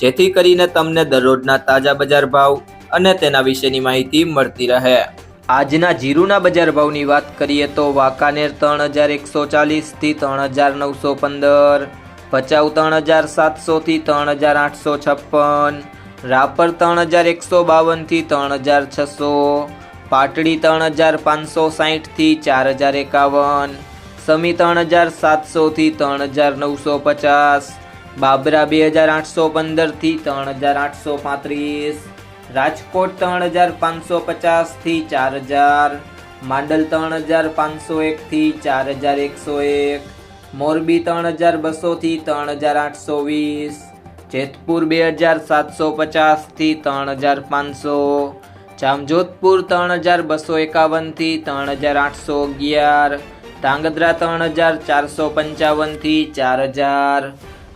જેથી કરીને તમને દરરોજના તાજા બજાર ભાવ અને તેના વિશેની માહિતી મળતી રહે. આજના જીરુના બજાર ભાવની વાત કરીએ તો વાંકાનેર ત્રણ હજાર એકસો ચાલીસથી ત્રણ હજાર નવસો પંદર, ભચાઉ ત્રણ હજાર સાતસોથી ત્રણ હજાર આઠસો છપ્પન, રાપર ત્રણ હજાર એકસો બાવનથી ત્રણ હજાર છસો, પાટડી ત્રણ હજાર પાંચસો સાહીઠથી ચાર હજાર એકાવન, સમી ત્રણ હજાર સાતસોથી ત્રણ હજાર નવસો પચાસ બાબરા બે હજાર આઠસો પંદરથી ત્રણ હજાર આઠસો પાંત્રીસ. રાજકોટ ત્રણ હજાર પાંચસો પચાસથી ચાર હજાર. માંડલ ત્રણ હજાર પાંચસો એકથી ચાર હજાર એકસો એક. મોરબી ત્રણ હજાર બસોથી ત્રણ હજાર આઠસો વીસ. જેતપુર બે હજાર સાતસો પચાસથી ત્રણ હજાર પાંચસો. જામજોધપુર ત્રણ હજાર બસો એકાવનથી ત્રણ હજાર આઠસો અગિયાર. ધાંગધ્રા ત્રણ હજાર ચારસો પંચાવનથી ચાર હજાર.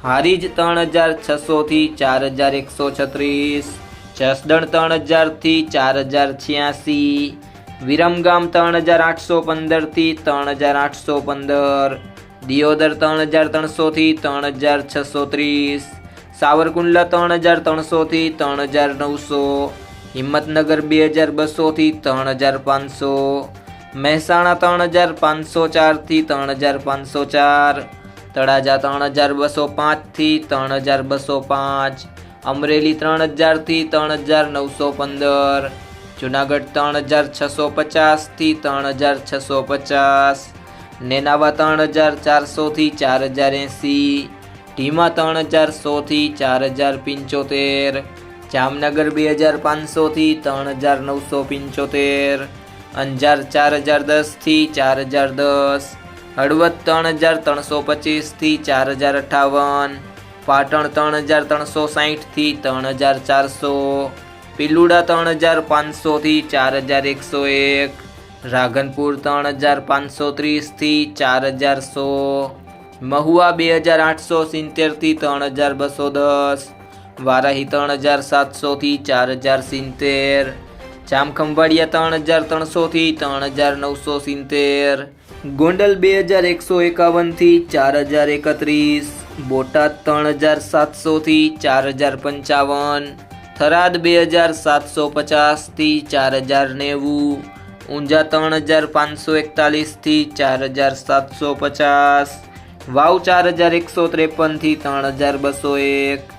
હારીજ ત્રણ હજાર છસોથી ચાર હજાર એકસો છત્રીસ જસદણ ત્રણ હજારથી ચાર હજાર છ્યાસી વિરમગામ ત્રણ હજાર આઠસો પંદરથી ત્રણ હજાર આઠસો પંદર દિયોદર ત્રણ હજાર ત્રણસોથી ત્રણ હજાર છસો ત્રીસ સાવરકુંડલા ત્રણ હજાર ત્રણસોથી ત્રણ હજાર નવસો હિંમતનગર બે હજાર બસોથી ત્રણ હજાર પાંચસો મહેસાણા ત્રણ હજાર પાંચસો ચારથી ત્રણ હજાર પાંચસો ચાર તળાજા ત્રણ હજાર બસો પાંચથી ત્રણ હજાર બસો પાંચ. અમરેલી ત્રણ હજારથી ત્રણ હજાર નવસો પંદર. જુનાગઢ ત્રણ હજાર છસો પચાસથી ત્રણ હજાર છસો પચાસ. નેનાવા ત્રણ હજાર ચારસોથી ચાર હજાર એંસી. ઢીમા ત્રણ હજાર સોથી ચાર હજાર પંચોતેર. જામનગર બે હજાર પાંચસોથી ત્રણ હજાર નવસો પંચોતેર. અંજાર ચાર હજાર દસથી ચાર હજાર દસ. હળવદ ત્રણ હજાર ત્રણસો પચીસથી ચાર હજાર અઠાવન, પાટણ ત્રણ હજાર ત્રણસો સાહીઠથી ત્રણ હજાર ચારસો, પિલુડા ત્રણ હજાર પાંચસોથી ચાર હજાર એકસો એક, રાધનપુર ત્રણ હજાર પાંચસો ત્રીસથી ચાર હજાર સો, મહુવા બે હજાર આઠસો, સિત્તેરથી ત્રણ હજાર બસો દસ, વારાહી ત્રણ હજાર સાતસોથી ચાર હજાર સિત્તેર જામખંભાળિયા ત્રણ હજાર ત્રણસોથી ત્રણ હજાર નવસો સિત્તેર. ગોંડલ બે હજાર એકસો એકાવનથી ચાર હજાર એકત્રીસ. બોટાદ ત્રણ હજાર સાતસોથી ચાર હજાર પંચાવન. થરાદ બે હજાર સાતસો પચાસથી ચાર હજાર નેવું. ઊંઝા ત્રણ હજાર પાંચસો એકતાલીસથી ચાર હજાર સાતસો પચાસ. વાવ ચાર હજાર એકસો ત્રેપનથી ત્રણ હજાર બસો એક.